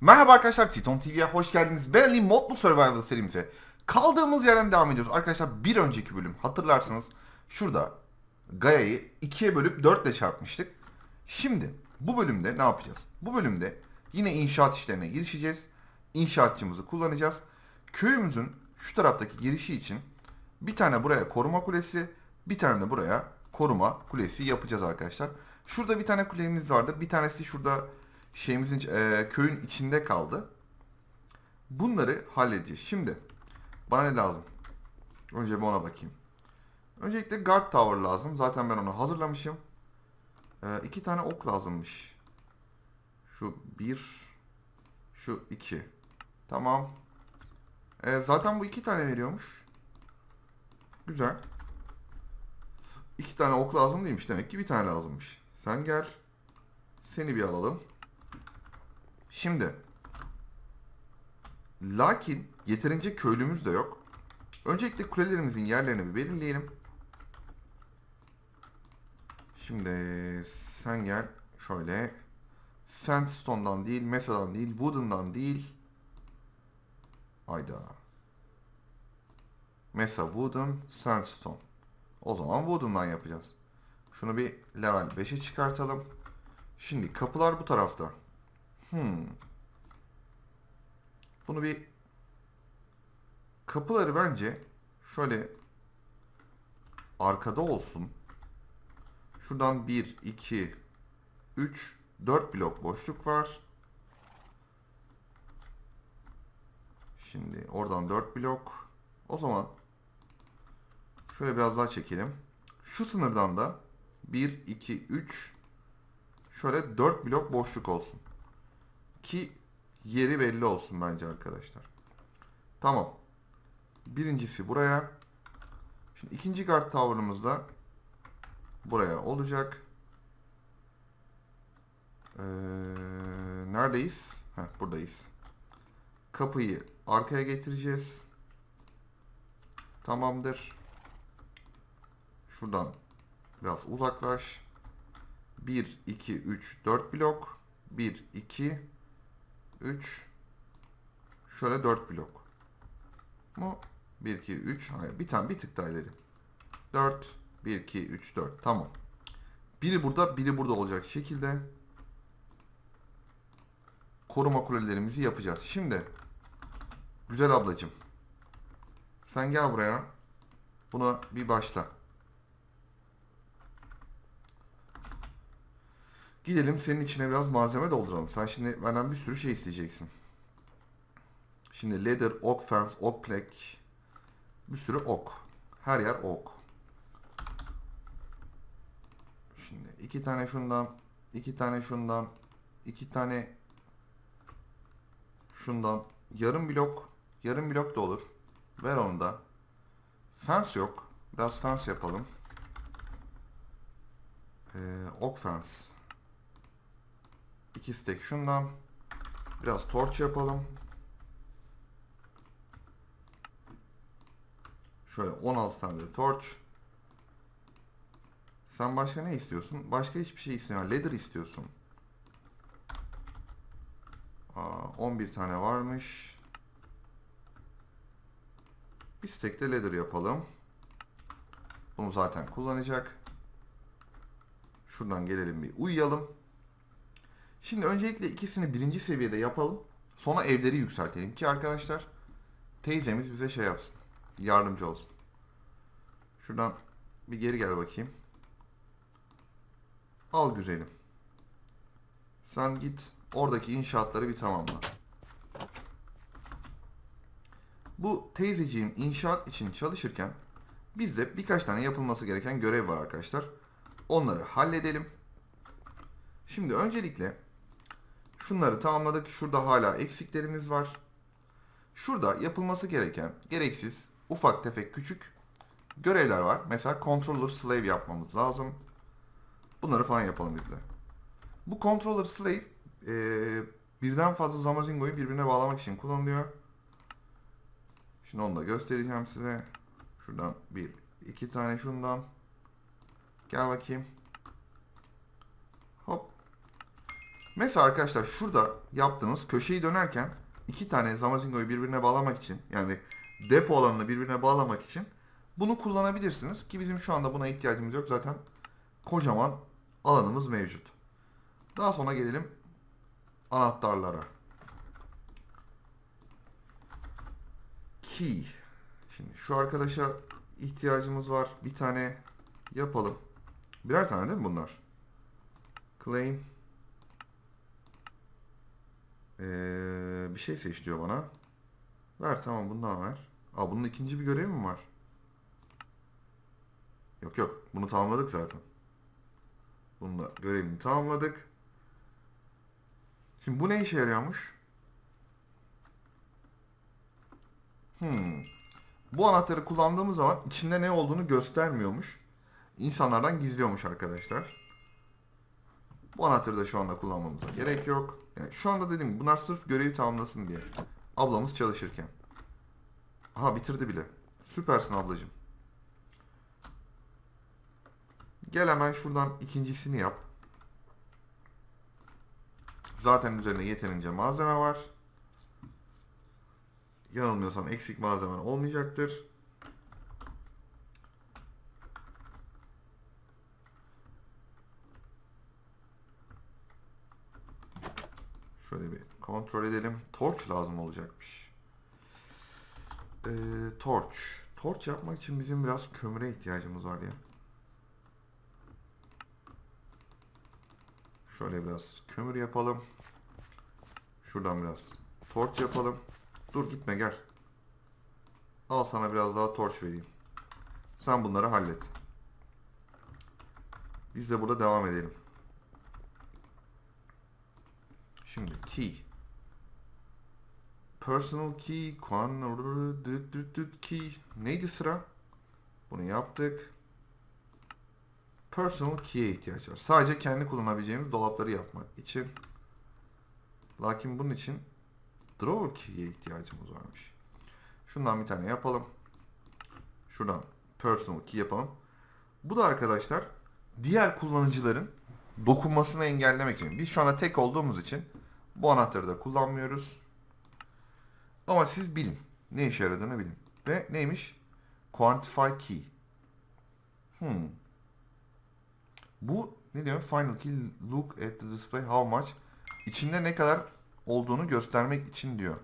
Merhaba arkadaşlar Titon TV'ye hoş geldiniz. Ben Ali Modlu Survival serimize kaldığımız yerden devam ediyoruz. Arkadaşlar bir önceki bölüm hatırlarsanız şurada Gaia'yı ikiye bölüp 4 ile çarpmıştık. Şimdi bu bölümde ne yapacağız? Bu bölümde yine inşaat işlerine girişeceğiz. İnşaatçımızı kullanacağız. Köyümüzün şu taraftaki girişi için bir tane buraya koruma kulesi, bir tane de buraya koruma kulesi yapacağız arkadaşlar. Şurada bir tane kulemiz vardı. Bir tanesi şurada şeyimizin e, köyün içinde kaldı. Bunları halledeceğiz. Şimdi bana ne lazım? Önce bir ona bakayım. Öncelikle guard tower lazım. Zaten ben onu hazırlamışım. E, iki tane ok lazımmış. Şu bir, şu iki. Tamam. E, zaten bu iki tane veriyormuş. Güzel. İki tane ok lazım değilmiş. Demek ki bir tane lazımmış. Sen gel. Seni bir alalım. Şimdi. Lakin yeterince köylümüz de yok. Öncelikle kulelerimizin yerlerini bir belirleyelim. Şimdi sen gel şöyle. Sandstone'dan değil, Mesa'dan değil, Wooden'dan değil. Ayda. Mesa Wooden, Sandstone. O zaman Wooden'dan yapacağız. Şunu bir level 5'e çıkartalım. Şimdi kapılar bu tarafta. Hmm. Bunu bir kapıları bence şöyle arkada olsun. Şuradan 1, 2, 3, 4 blok boşluk var. Şimdi oradan 4 blok. O zaman şöyle biraz daha çekelim. Şu sınırdan da 1, 2, 3 şöyle 4 blok boşluk olsun. Ki yeri belli olsun bence arkadaşlar. Tamam. Birincisi buraya. Şimdi ikinci guard tower'ımız da buraya olacak. Ee, neredeyiz? Heh, buradayız. Kapıyı arkaya getireceğiz. Tamamdır. Şuradan biraz uzaklaş. 1, 2, 3, 4 blok. 1, 2, 3. Şöyle 4 blok. Mu? 1, 2, 3. Hayır bir tane bir tık daha ileri. 4, 1, 2, 3, 4. Tamam. Biri burada, biri burada olacak şekilde koruma kulelerimizi yapacağız. Şimdi güzel ablacım sen gel buraya. Buna bir başla. Gidelim senin içine biraz malzeme dolduralım. Sen şimdi benden bir sürü şey isteyeceksin. Şimdi leather, oak fence, oak plank. Bir sürü ok. Her yer ok. Şimdi iki tane şundan, iki tane şundan, iki tane şundan. Yarım blok, yarım blok da olur. Ver onu da. Fence yok. Biraz fence yapalım. Ee, ok fence. İki stack şundan. Biraz torch yapalım. Şöyle 16 tane de torch. Sen başka ne istiyorsun? Başka hiçbir şey istemiyorsun. Leather istiyorsun. Aa, 11 tane varmış. Bir stack de leather yapalım. Bunu zaten kullanacak. Şuradan gelelim bir uyuyalım. Şimdi öncelikle ikisini birinci seviyede yapalım. Sonra evleri yükseltelim ki arkadaşlar teyzemiz bize şey yapsın. Yardımcı olsun. Şuradan bir geri gel bakayım. Al güzelim. Sen git oradaki inşaatları bir tamamla. Bu teyzeciğim inşaat için çalışırken bizde birkaç tane yapılması gereken görev var arkadaşlar. Onları halledelim. Şimdi öncelikle şunları tamamladık. Şurada hala eksiklerimiz var. Şurada yapılması gereken gereksiz ufak tefek küçük görevler var. Mesela controller slave yapmamız lazım. Bunları falan yapalım biz de. Bu controller slave e, birden fazla zamazingoyu birbirine bağlamak için kullanılıyor. Şimdi onu da göstereceğim size. Şuradan bir iki tane şundan. Gel bakayım. Mesela arkadaşlar şurada yaptığınız köşeyi dönerken iki tane Zamazingo'yu birbirine bağlamak için yani depo alanını birbirine bağlamak için bunu kullanabilirsiniz ki bizim şu anda buna ihtiyacımız yok. Zaten kocaman alanımız mevcut. Daha sonra gelelim anahtarlara. Key. Şimdi şu arkadaşa ihtiyacımız var. Bir tane yapalım. Birer tane değil mi bunlar? Claim. Ee, bir şey seç diyor bana. Ver tamam bundan ver. Aa bunun ikinci bir görevi mi var? Yok yok. Bunu tamamladık zaten. Bununla görevini tamamladık. Şimdi bu ne işe yarıyormuş? Hmm. Bu anahtarı kullandığımız zaman içinde ne olduğunu göstermiyormuş. İnsanlardan gizliyormuş arkadaşlar. Bu anahtarı da şu anda kullanmamıza gerek yok. Yani şu anda dediğim gibi bunlar sırf görevi tamamlasın diye. Ablamız çalışırken. Aha bitirdi bile. Süpersin ablacığım. Gel hemen şuradan ikincisini yap. Zaten üzerinde yeterince malzeme var. Yanılmıyorsam eksik malzemen olmayacaktır. Şöyle bir kontrol edelim. Torch lazım olacakmış. Ee, torch. Torch yapmak için bizim biraz kömüre ihtiyacımız var ya. Şöyle biraz kömür yapalım. Şuradan biraz torch yapalım. Dur gitme gel. Al sana biraz daha torch vereyim. Sen bunları hallet. Biz de burada devam edelim. Şimdi key. Personal key, quan, düt düt düt key. Neydi sıra? Bunu yaptık. Personal key'e ihtiyaç var. Sadece kendi kullanabileceğimiz dolapları yapmak için. Lakin bunun için drawer key'e ihtiyacımız varmış. Şundan bir tane yapalım. Şuradan personal key yapalım. Bu da arkadaşlar diğer kullanıcıların dokunmasını engellemek için. Biz şu anda tek olduğumuz için bu anahtarı da kullanmıyoruz. Ama siz bilin. Ne işe yaradığını bilin. Ve neymiş? Quantify key. Hmm. Bu ne diyor? Final key look at the display how much içinde ne kadar olduğunu göstermek için diyor.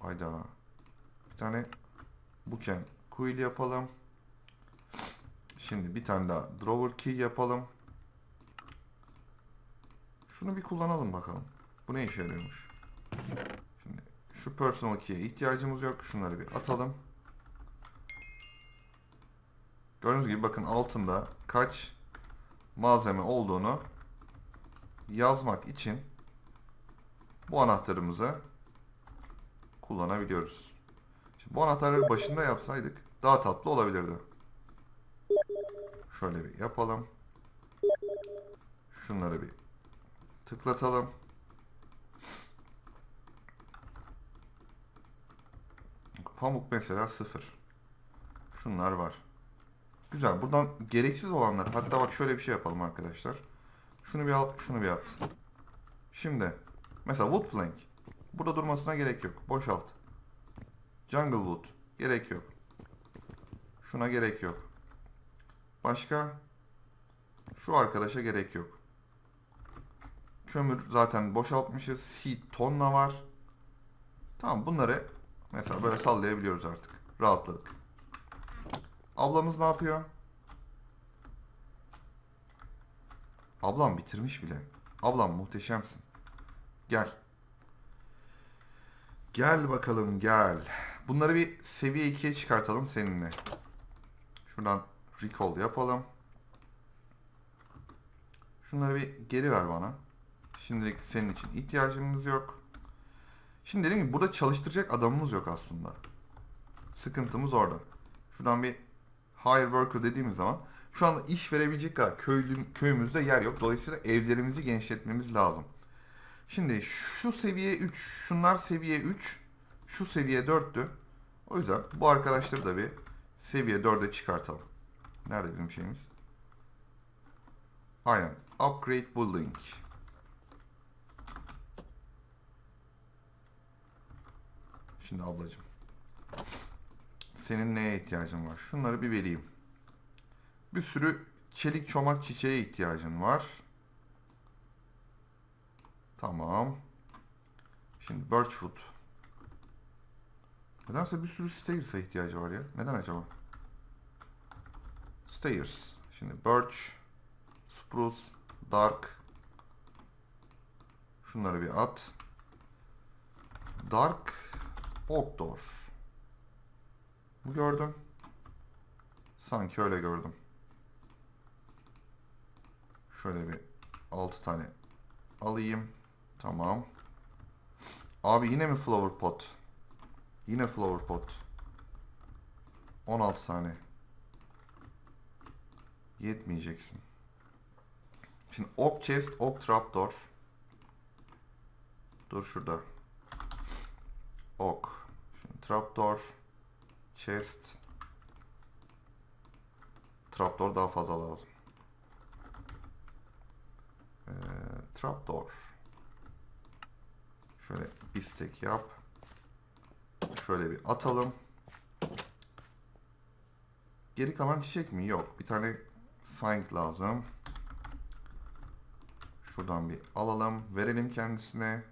Hayda. Bir tane booken coil yapalım. Şimdi bir tane daha drawer key yapalım. Şunu bir kullanalım bakalım. Bu ne işe yarıyormuş? Şimdi şu personal key'e ihtiyacımız yok. Şunları bir atalım. Gördüğünüz gibi bakın altında kaç malzeme olduğunu yazmak için bu anahtarımızı kullanabiliyoruz. Şimdi bu anahtarları başında yapsaydık daha tatlı olabilirdi. Şöyle bir yapalım. Şunları bir tıklatalım. Pamuk mesela sıfır. Şunlar var. Güzel. Buradan gereksiz olanlar. Hatta bak şöyle bir şey yapalım arkadaşlar. Şunu bir al, şunu bir at. Şimdi mesela wood plank. Burada durmasına gerek yok. Boşalt. Jungle wood. Gerek yok. Şuna gerek yok. Başka? Şu arkadaşa gerek yok. Kömür zaten boşaltmışız. Seed tonla var. Tamam bunları mesela böyle sallayabiliyoruz artık. Rahatladık. Ablamız ne yapıyor? Ablam bitirmiş bile. Ablam muhteşemsin. Gel. Gel bakalım gel. Bunları bir seviye 2'ye çıkartalım seninle. Şuradan recall yapalım. Şunları bir geri ver bana. Şimdilik senin için ihtiyacımız yok. Şimdi dediğim gibi burada çalıştıracak adamımız yok aslında. Sıkıntımız orada. Şuradan bir hire worker dediğimiz zaman şu anda iş verebilecek kadar köylü, köyümüzde yer yok. Dolayısıyla evlerimizi genişletmemiz lazım. Şimdi şu seviye 3, şunlar seviye 3, şu seviye 4'tü. O yüzden bu arkadaşları da bir seviye 4'e çıkartalım. Nerede bizim şeyimiz? Aynen. Upgrade Building. Şimdi ablacığım. Senin neye ihtiyacın var? Şunları bir vereyim. Bir sürü çelik çomak çiçeğe ihtiyacın var. Tamam. Şimdi birchwood. Nedense bir sürü stairs'a ihtiyacı var ya. Neden acaba? Stairs. Şimdi birch, spruce, dark. Şunları bir at. Dark oak door. Bu gördüm. Sanki öyle gördüm. Şöyle bir 6 tane alayım. Tamam. Abi yine mi flower pot? Yine flower pot. 16 tane. Yetmeyeceksin. Şimdi oak chest, oak trapdoor. Dur şurada. Ok. Trapdoor. Chest. Trapdoor daha fazla lazım. Ee, trapdoor. Şöyle bir stack yap. Şöyle bir atalım. Geri kalan çiçek mi? Yok. Bir tane sign lazım. Şuradan bir alalım. Verelim kendisine.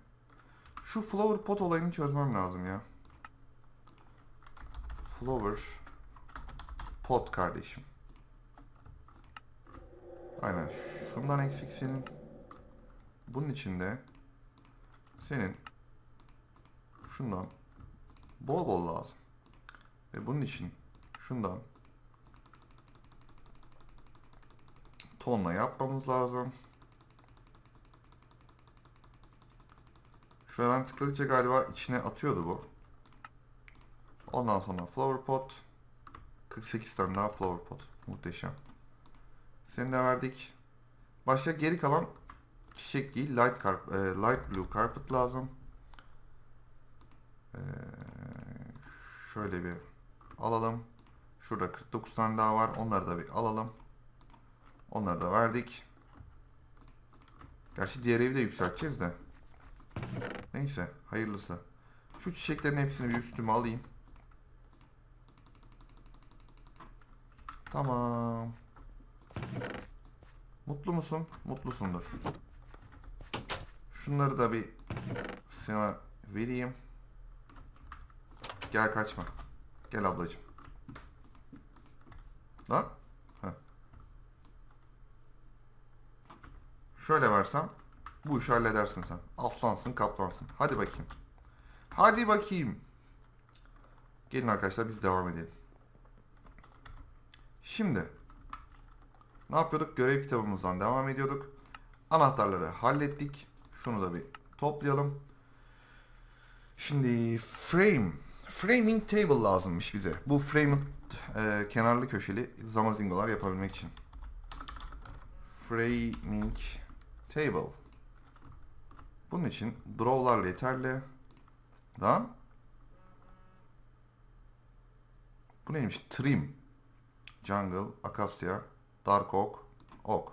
Şu flower pot olayını çözmem lazım ya. Flower pot kardeşim. Aynen. Şundan eksik senin. Bunun içinde senin şundan bol bol lazım. Ve bunun için şundan tonla yapmamız lazım. Şöyle ben tıkladıkça galiba içine atıyordu bu. Ondan sonra flower pot. 48 tane daha flower pot. Muhteşem. Seni de verdik. Başka geri kalan çiçek değil. Light, carp, e, light blue carpet lazım. Ee, şöyle bir alalım. Şurada 49 tane daha var. Onları da bir alalım. Onları da verdik. Gerçi diğer evi de yükselteceğiz de. Neyse hayırlısı. Şu çiçeklerin hepsini bir üstüme alayım. Tamam. Mutlu musun? Mutlusundur. Şunları da bir sana vereyim. Gel kaçma. Gel ablacığım. Lan. Heh. Şöyle versem bu işi halledersin sen. Aslansın, kaplansın. Hadi bakayım. Hadi bakayım. Gelin arkadaşlar biz devam edelim. Şimdi ne yapıyorduk? Görev kitabımızdan devam ediyorduk. Anahtarları hallettik. Şunu da bir toplayalım. Şimdi frame. Framing table lazımmış bize. Bu frame e, kenarlı köşeli zamazingolar yapabilmek için. Framing table. Bunun için draw'larla yeterli. Lan. Bu neymiş? Trim. Jungle, Acacia, Dark Oak, Oak.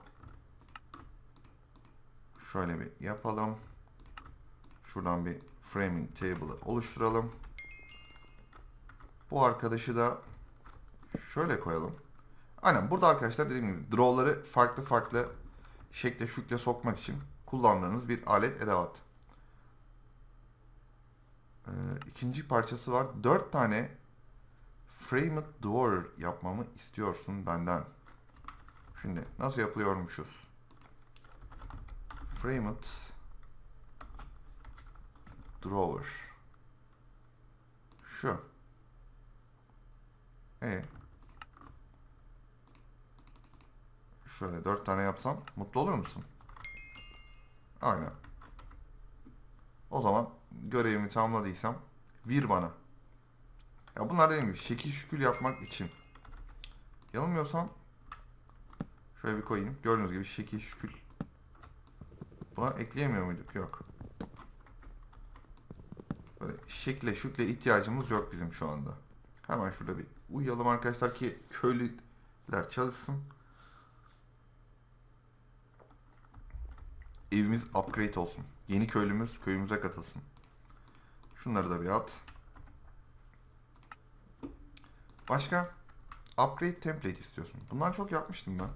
Şöyle bir yapalım. Şuradan bir framing table'ı oluşturalım. Bu arkadaşı da şöyle koyalım. Aynen burada arkadaşlar dediğim gibi draw'ları farklı farklı şekle şükle sokmak için kullandığınız bir alet edevat. Ee, ikinci parçası var. Dört tane framed door yapmamı istiyorsun benden. Şimdi nasıl yapılıyormuşuz? Framed drawer. Şu. E. Şöyle dört tane yapsam mutlu olur musun? Aynen. O zaman görevimi tamamladıysam vir bana. Ya bunlar dediğim gibi şekil şükül yapmak için. Yanılmıyorsam şöyle bir koyayım. Gördüğünüz gibi şekil şükül. Buna ekleyemiyor muyduk? Yok. Böyle şekle şükle ihtiyacımız yok bizim şu anda. Hemen şurada bir uyuyalım arkadaşlar ki köylüler çalışsın. Evimiz upgrade olsun. Yeni köylümüz köyümüze katılsın. Şunları da bir at. Başka? Upgrade template istiyorsun. Bundan çok yapmıştım ben.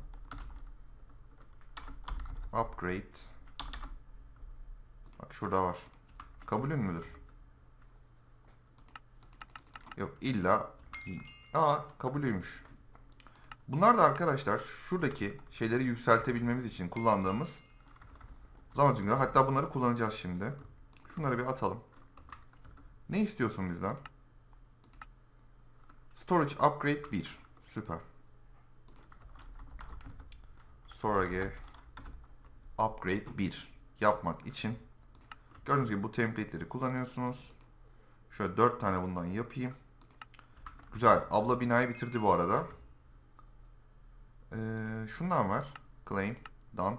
Upgrade. Bak şurada var. Kabulün müdür? Yok illa. Aa kabulüymüş. Bunlar da arkadaşlar şuradaki şeyleri yükseltebilmemiz için kullandığımız zaman çünkü hatta bunları kullanacağız şimdi. Şunları bir atalım. Ne istiyorsun bizden? Storage upgrade 1. Süper. Storage upgrade 1 yapmak için gördüğünüz gibi bu template'leri kullanıyorsunuz. Şöyle 4 tane bundan yapayım. Güzel. Abla binayı bitirdi bu arada. Ee, şundan var. Claim. Done.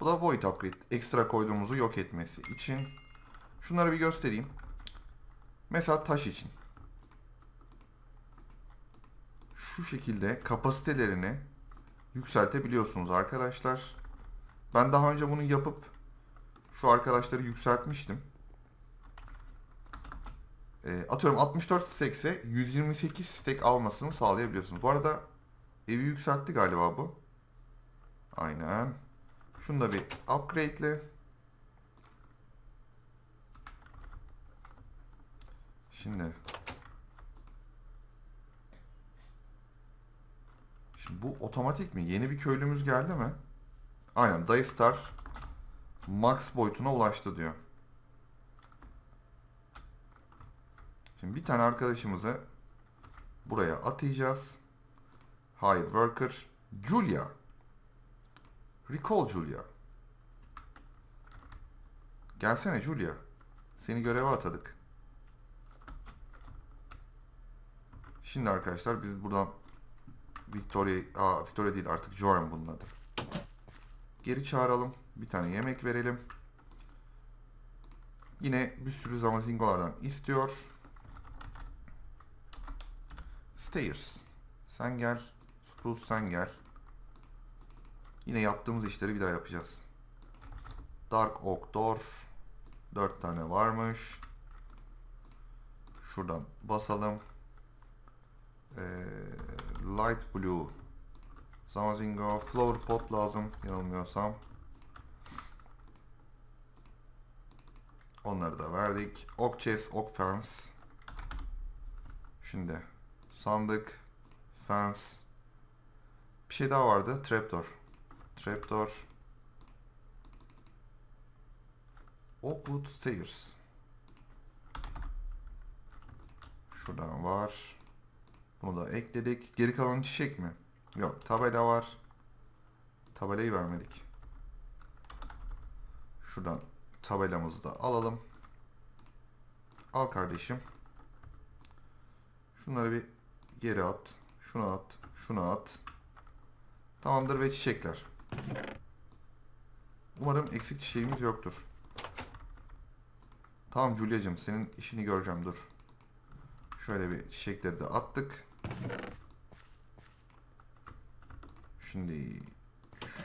Bu da void upgrade. Ekstra koyduğumuzu yok etmesi için. Şunları bir göstereyim. Mesela taş için. Şu şekilde kapasitelerini yükseltebiliyorsunuz arkadaşlar. Ben daha önce bunu yapıp şu arkadaşları yükseltmiştim. E, atıyorum 64 stack'se 128 stack almasını sağlayabiliyorsunuz. Bu arada evi yükseltti galiba bu. Aynen. Şunu da bir upgrade'le. Şimdi bu otomatik mi? Yeni bir köylümüz geldi mi? Aynen. Daystar max boyutuna ulaştı diyor. Şimdi bir tane arkadaşımızı buraya atayacağız. Hire worker Julia. Recall Julia. Gelsene Julia. Seni göreve atadık. Şimdi arkadaşlar biz buradan Victoria, aa Victoria değil artık Joran bunun adı. Geri çağıralım. Bir tane yemek verelim. Yine bir sürü zamazingolardan istiyor. Stairs. Sen gel. Spruce sen gel. Yine yaptığımız işleri bir daha yapacağız. Dark Oak Door. 4 tane varmış. Şuradan basalım. Ee, light Blue. Zamazingo. Flower Pot lazım. Yanılmıyorsam. Onları da verdik. Ok Chest, Ok Fence. Şimdi sandık, fence. Bir şey daha vardı. Trapdoor. Trapdoor. Oakwood Stairs. Şuradan var. Bunu da ekledik. Geri kalan çiçek mi? Yok. Tabela var. Tabelayı vermedik. Şuradan tabelamızı da alalım. Al kardeşim. Şunları bir geri at. Şunu at. Şunu at. Tamamdır ve çiçekler. Umarım eksik çiçeğimiz yoktur. Tamam Julia'cığım senin işini göreceğim dur. Şöyle bir çiçekleri de attık. Şimdi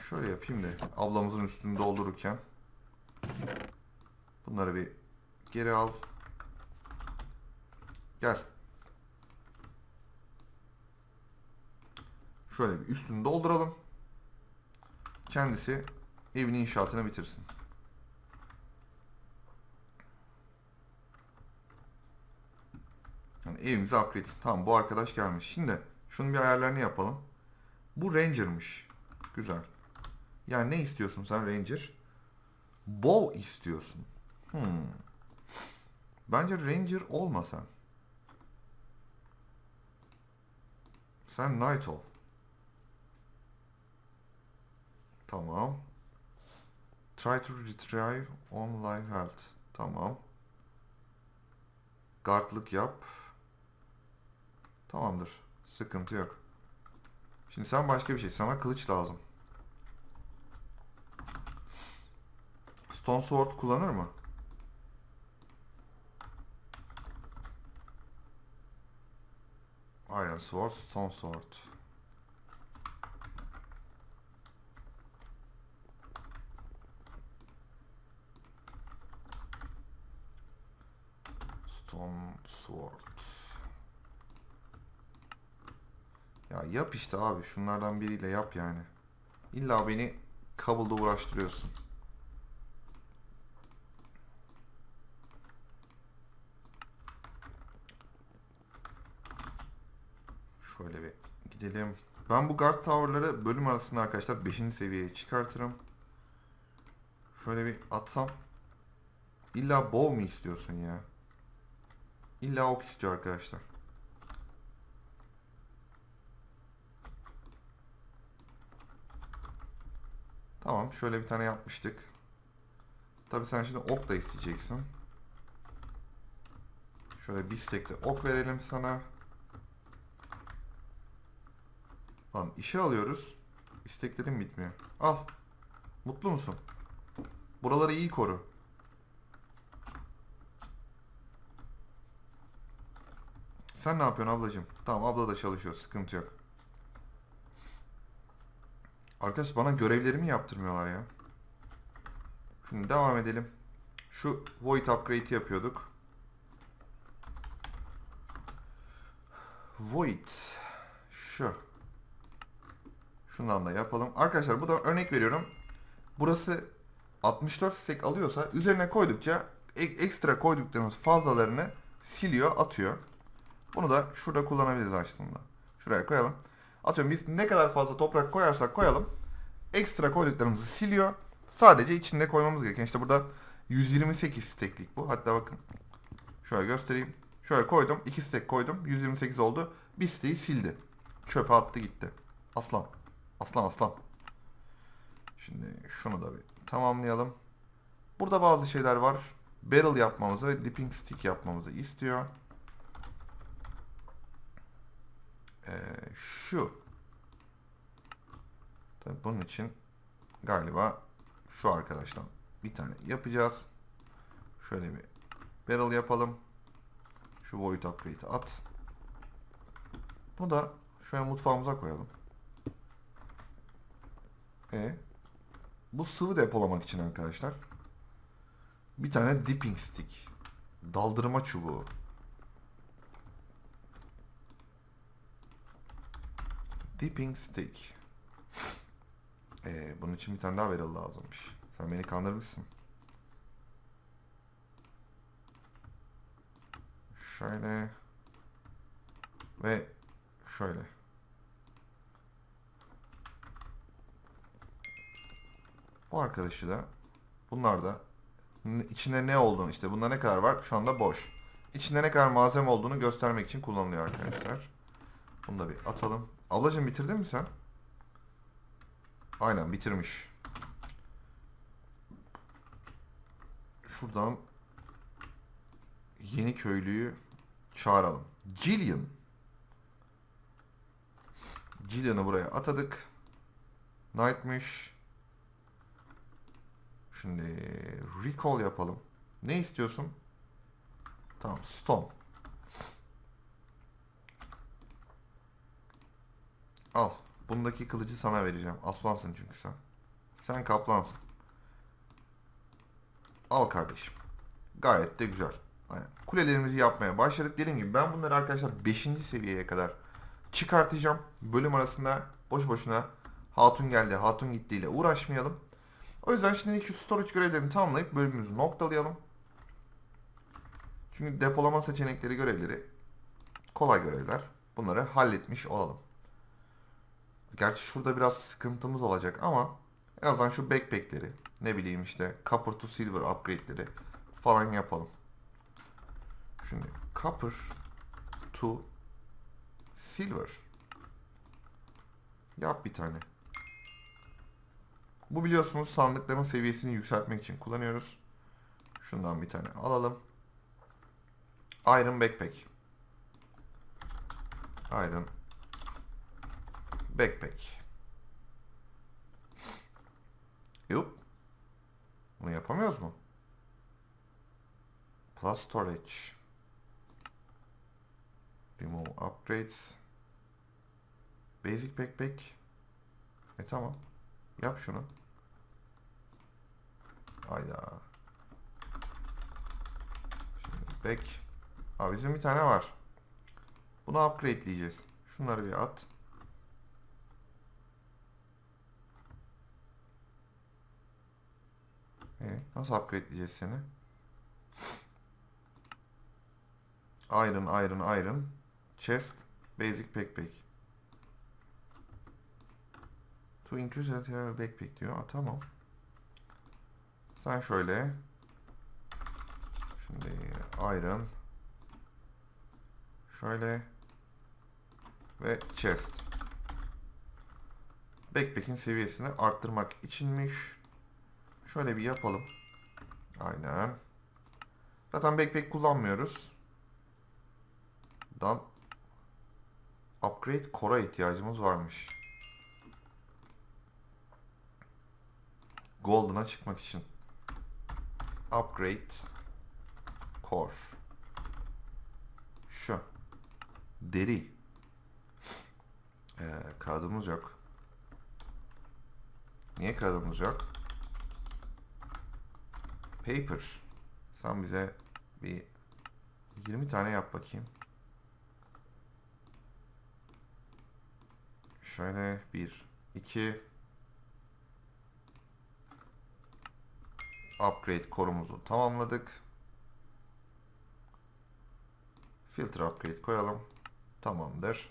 şöyle yapayım da ablamızın üstünü doldururken bunları bir geri al. Gel. Şöyle bir üstünü dolduralım. Kendisi evin inşaatını bitirsin. Yani evimizi upgrade. Tamam bu arkadaş gelmiş. Şimdi şunun bir ayarlarını yapalım. Bu Ranger'mış. Güzel. Yani ne istiyorsun sen Ranger? Bow istiyorsun. Hmm. Bence Ranger olma sen. Sen Knight ol. Tamam. Try to retrieve on life health. Tamam. Guardlık yap. Tamamdır. Sıkıntı yok. Şimdi sen başka bir şey. Sana kılıç lazım. Stone Sword kullanır mı? Iron Sword, Stone Sword. Stone Sword. Ya yap işte abi. Şunlardan biriyle yap yani. İlla beni kabulda uğraştırıyorsun. Şöyle bir gidelim. Ben bu guard tower'ları bölüm arasında arkadaşlar 5. seviyeye çıkartırım. Şöyle bir atsam. İlla bow mu istiyorsun ya? İlla ok istiyor arkadaşlar. Tamam şöyle bir tane yapmıştık. Tabi sen şimdi ok da isteyeceksin. Şöyle bir stekte ok verelim sana. Lan işe alıyoruz. İsteklerim bitmiyor. Al. Mutlu musun? Buraları iyi koru. Sen ne yapıyorsun ablacığım? Tamam abla da çalışıyor. Sıkıntı yok. Arkadaş bana görevlerimi yaptırmıyorlar ya. Şimdi devam edelim. Şu Void Upgrade'i yapıyorduk. Void. Şu. Şundan da yapalım. Arkadaşlar bu da örnek veriyorum. Burası 64 stack alıyorsa üzerine koydukça ek- ekstra koyduklarımız fazlalarını siliyor, atıyor. Bunu da şurada kullanabiliriz aslında. Şuraya koyalım. Atıyorum biz ne kadar fazla toprak koyarsak koyalım ekstra koyduklarımızı siliyor. Sadece içinde koymamız gereken işte burada 128 stacklik bu. Hatta bakın şöyle göstereyim. Şöyle koydum. 2 stack koydum. 128 oldu. Bir stack'i sildi. Çöpe attı gitti. Aslan. Aslan aslan. Şimdi şunu da bir tamamlayalım. Burada bazı şeyler var. Barrel yapmamızı ve dipping stick yapmamızı istiyor. Ee, şu. Tabii bunun için galiba şu arkadaştan bir tane yapacağız. Şöyle bir barrel yapalım. Şu void upgrade'i at. Bunu da şöyle mutfağımıza koyalım. E bu sıvı depolamak için arkadaşlar. Bir tane dipping stick. Daldırma çubuğu. Dipping stick. Ee, bunun için bir tane daha barrel lazımmış. Sen beni kandırmışsın. Şöyle. Ve şöyle. Bu arkadaşı da bunlar da içinde ne olduğunu işte bunda ne kadar var şu anda boş. İçinde ne kadar malzeme olduğunu göstermek için kullanılıyor arkadaşlar. Bunu da bir atalım. Ablacığım bitirdin mi sen? Aynen bitirmiş. Şuradan yeni köylüyü çağıralım. Gillian. Gillian'ı buraya atadık. Knight'mış. Şimdi recall yapalım. Ne istiyorsun? Tamam stone. Al. Bundaki kılıcı sana vereceğim. Aslansın çünkü sen. Sen kaplansın. Al kardeşim. Gayet de güzel. Aynen. Kulelerimizi yapmaya başladık. Dediğim gibi ben bunları arkadaşlar 5. seviyeye kadar çıkartacağım. Bölüm arasında boş boşuna hatun geldi, hatun gittiyle uğraşmayalım. O yüzden şimdilik şu storage görevlerini tamamlayıp bölümümüzü noktalayalım. Çünkü depolama seçenekleri görevleri kolay görevler. Bunları halletmiş olalım. Gerçi şurada biraz sıkıntımız olacak ama en azından şu backpack'leri ne bileyim işte copper to silver upgrade'leri falan yapalım. Şimdi copper to silver yap bir tane. Bu biliyorsunuz sandıkların seviyesini yükseltmek için kullanıyoruz. Şundan bir tane alalım. Iron backpack. Iron backpack. Yup. Bunu yapamıyoruz mu? Plus storage. Remove upgrades. Basic backpack. E tamam. Yap şunu. Hayda. Şimdi back. Aa bizim bir tane var. Bunu upgradeleyeceğiz. Şunları bir at. Nasıl upgradeleyeceğiz seni? Iron, iron, iron. Chest, basic backpack. To increase material backpack diyor. Aa, tamam. Sen şöyle. Şimdi iron. Şöyle. Ve chest. Backpack'in seviyesini arttırmak içinmiş. Şöyle bir yapalım. Aynen. Zaten backpack kullanmıyoruz. Dan upgrade core'a ihtiyacımız varmış. Golden'a çıkmak için. Upgrade core. Şu. Deri. Ee, kağıdımız yok. Niye kağıdımız yok? Paper. Sen bize bir 20 tane yap bakayım. Şöyle bir, iki. Upgrade korumuzu tamamladık. Filter upgrade koyalım. Tamamdır.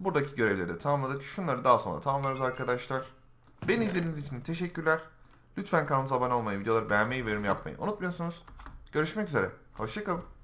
Buradaki görevleri de tamamladık. Şunları daha sonra tamamlarız arkadaşlar. Beni izlediğiniz için teşekkürler. Lütfen kanalımıza abone olmayı, videoları beğenmeyi ve yorum yapmayı unutmuyorsunuz. Görüşmek üzere. Hoşçakalın.